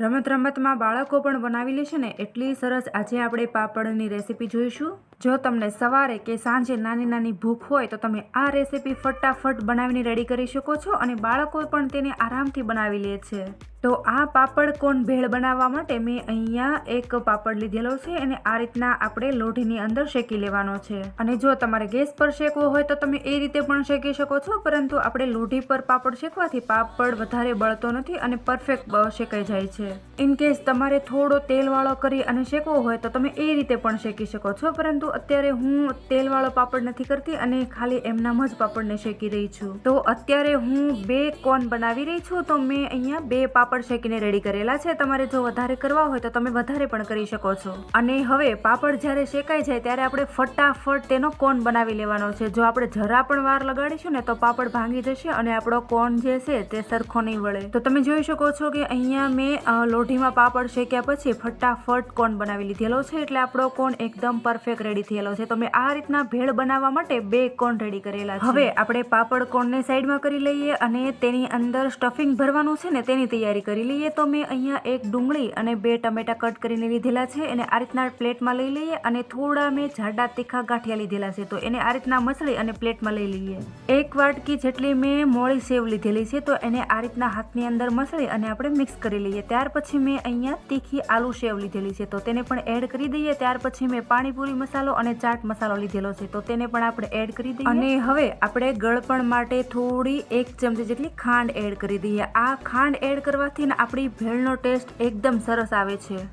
રમત રમતમાં બાળકો પણ બનાવી લેશે ને? એટલી સરસ. આજે આપણે પાપડની રેસીપી જોઈશું. જો તમને સવારે કે સાંજે નાની નાની ભૂખ હોય તો તમે આ રેસીપી ફટાફટ બનાવીને રેડી કરી શકો છો અને બાળકો પણ તેને આરામથી બનાવી લે છે. તો આ પાપડ કોણ ભેળ બનાવવા માટે મેં અહીંયા એક પાપડ લીધેલો છે અને આ રીતના આપણે લોઢીની અંદર શેકી લેવાનો છે. અને જો તમારે ગેસ પર શેકવો હોય તો તમે એ રીતે પણ શેકી શકો છો, પરંતુ આપણે લોઢી પર પાપડ શેકવાથી પાપડ વધારે બળતો નથી અને પરફેક્ટ શેકાઈ જાય છે. ઇન કેસ તમારે થોડો તેલવાળો કરી અને શેકવો હોય તો તમે એ રીતે પણ શેકી શકો છો, પરંતુ અત્યારે હું તેલવાળો પાપડ નથી કરતી અને ખાલી એમનામ જ પાપડને શેકી રહી છું. તો અત્યારે હું બે કોન બનાવી રહી છું, તો મેં અહીંયા બે પાપડ શેકીને રેડી કરેલા છે. તમારે જો વધારે કરવા હોય તો તમે વધારે પણ કરી શકો છો. અને હવે પાપડ જ્યારે શેકાઈ જાય ત્યારે આપણે ફટાફટ તેનો કોન બનાવી લેવાનો છે. જો આપણે જરા પણ વાર લગાડીશું ને તો પાપડ ભાંગી જશે અને આપણો કોન જે છે તે સરખો નહીં વળે. તો તમે જોઈ શકો છો કે અહીંયા મેં લોઢીમાં પાપડ શેક્યા પછી ફટાફટ કોન બનાવી લીધેલો છે. એટલે આપણો કોન એકદમ પરફેક્ટ રેડી થયેલો છે. તો મેં આ રીતના ભેળ બનાવવા માટે બે કોણ રેડી કરેલા છે? હવે આપણે પાપડ કોણને સાઈડમાં કરી લઈએ અને તેની અંદર સ્ટફિંગ ભરવાનું છે ને તેની તૈયારી કરી લઈએ. તો મેં અહીંયા એક ડુંગળી અને બે ટમેટા કટ કરીને લીધેલા છે. અને આ રીતના પ્લેટમાં લઈ લઈએ અને થોડા મેં જાડા તીખા ગાંઠિયા લીધેલા છે. તો એને આ રીતના મસળી અને પ્લેટમાં લઈ લઈએ. એક વાટકી જેટલી મેં મોળી સેવ લીધેલી છે. તો એને આ રીતના હાથની અંદર મસળી અને આપણે મિક્સ કરી લઈએ. ત્યાર પછી મેં અહીંયા તીખી આલુ સેવ લીધેલી છે. તો તેને પણ એડ કરી દઈએ. ત્યાર પછી મેં પાણીપુરી મસાલો અને ચાટ મસાલો લીધેલો છે, તો તેને પણ આપણે એડ કરી દઈએ. અને હવે આપણે ગળપણ માટે થોડી એક ચમચી જેટલી ખાંડ એડ કરી દઈએ. આ ખાંડ એડ કરવાથી ને આપણી ભેળનો ટેસ્ટ એકદમ સરસ આવે છે.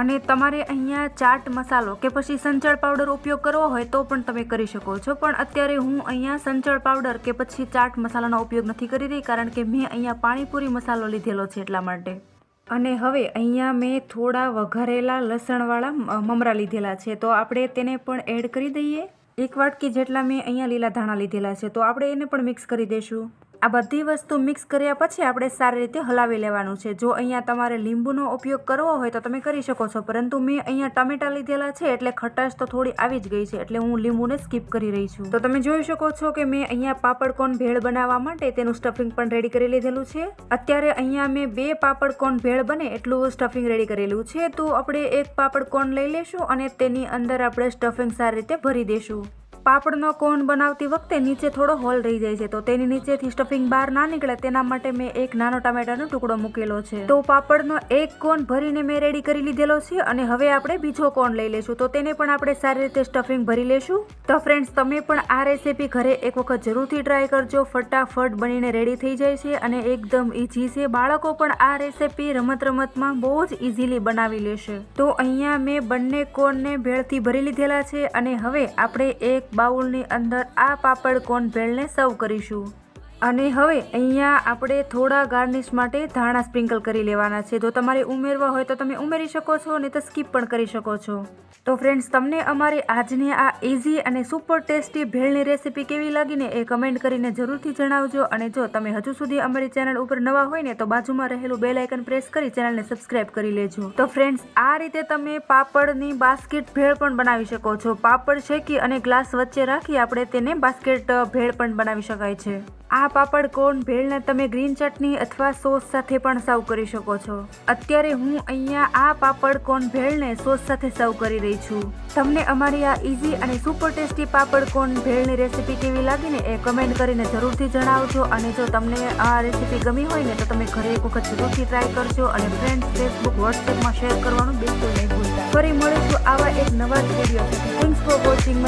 અને તમારે અહીંયા ચાટ મસાલો કે પછી સંચળ પાવડર ઉપયોગ કરવો હોય તો પણ તમે કરી શકો છો. પણ અત્યારે હું અહીંયા સંચળ પાવડર કે પછી ચાટ મસાલાનો ઉપયોગ નથી કરી રહી, કારણ કે મેં અહીંયા પાણીપુરી મસાલો લીધેલો છે એટલા માટે. અને હવે અહીંયા મેં થોડા વઘારેલા લસણવાળા મમરા લીધેલા છે. તો આપણે તેને પણ એડ કરી દઈએ. એક વાટકી જેટલા મેં અહીંયા લીલા ધાણા લીધેલા છે. તો આપણે એને પણ મિક્સ કરી દઈશું. આ બધી વસ્તુ મિક્સ કર્યા પછી આપણે સારી રીતે હલાવી લેવાનું છે. જો અહીંયા તમારે લીંબુનો ઉપયોગ કરવો હોય તો તમે કરી શકો છો, પરંતુ મેં અહીંયા ટમેટા લીધેલા છે એટલે ખટાશ તો થોડી આવી જ ગઈ છે એટલે હું લીંબુને સ્કીપ કરી રહી છું. તો તમે જોઈ શકો છો કે મેં અહીંયા પાપડકોન ભેળ બનાવવા માટે તેનું સ્ટફિંગ પણ રેડી કરી લીધેલું છે. અત્યારે અહીંયા મેં બે પાપડકોન ભેળ બને એટલું સ્ટફિંગ રેડી કરેલું છે. તો આપણે એક પાપડ કોન લઈ લેશું અને તેની અંદર આપણે સ્ટફિંગ સારી રીતે ભરી દેશું. પાપડનો કોન બનાવતી વખતે નીચે થોડો હોલ રહી જાય છે. તો તેની નીચેથી સ્ટફિંગ બહાર ના નીકળે તેના માટે મેં એક નાનો ટામેટાનો ટુકડો મૂકેલો છે. તો પાપડનો એક કોન ભરીને મેં રેડી કરી લીધેલો છે અને હવે આપણે બીજો કોન લઈ લેશું તો તેને પણ આપણે સારી રીતે સ્ટફિંગ ભરી લેશું. તો ફ્રેન્ડ્સ તમે પણ આ રેસીપી ઘરે એક વખત જરૂરથી ટ્રાય કરજો. ફટાફટ બનીને રેડી થઈ જાય છે અને એકદમ ઇઝી છે. બાળકો પણ આ રેસીપી રમત રમતમાં બહુ જ ઇઝીલી બનાવી લેશે. તો અહીંયા મેં બંને કોનને ભેળથી ભરી લીધેલા છે અને હવે આપણે એક બાઉલની અંદર આ પાપડ કોન ભેળને સર્વ કરીશું. અને હવે અહીંયા આપણે થોડા ગાર્નિશ માટે ધાણા સ્પ્રિંકલ કરી લેવાના છે. જો તમારે ઉમેરવા હોય તો તમે ઉમેરી શકો છો, નહીં તો સ્કીપ પણ કરી શકો છો. તો ફ્રેન્ડ્સ તમને અમારી આજની આ ઇઝી અને સુપર ટેસ્ટી ભેળની રેસીપી કેવી લાગીને એ કમેન્ટ કરીને જરૂરથી જણાવજો. અને જો તમે હજુ સુધી અમારી ચેનલ ઉપર નવા હોય ને, તો બાજુમાં રહેલું બેલ આઇકન પ્રેસ કરી ચેનલને સબસ્ક્રાઇબ કરી લેજો. તો ફ્રેન્ડ્સ આ રીતે તમે પાપડની બાસ્કેટ ભેળ પણ બનાવી શકો છો. પાપડ શેકી અને ગ્લાસ વચ્ચે રાખી આપણે તેને બાસ્કેટ ભેળ પણ બનાવી શકાય છે. આ પાપડ કોર્ન ભેળને તમે ગ્રીન ચટણી અથવા સોસ સાથે પણ સર્વ કરી શકો છો. અત્યારે હું અહીંયા આ પાપડ કોર્ન ભેળને સોસ સાથે સર્વ કરી રહી છું. તમને અમારી આ ઇઝી અને સુપર ટેસ્ટી પાપડ કોર્ન ભેળની રેસીપી કેવી લાગીને એ કમેન્ટ કરીને જરૂરથી જણાવજો અને જો તમને આ રેસીપી ગમી હોય ને તો તમે ઘરે એક વખત જરૂરથી ટ્રાય કરજો અને ફ્રેન્ડ્સ ફેસબુક વોટ્સએપમાં શેર કરવાનું બિલકુલ નહીં ભૂલતા. ફરી મળીશું આવા એક નવા જ વીડિયો થેન્ક્સ ફોર વોચિંગ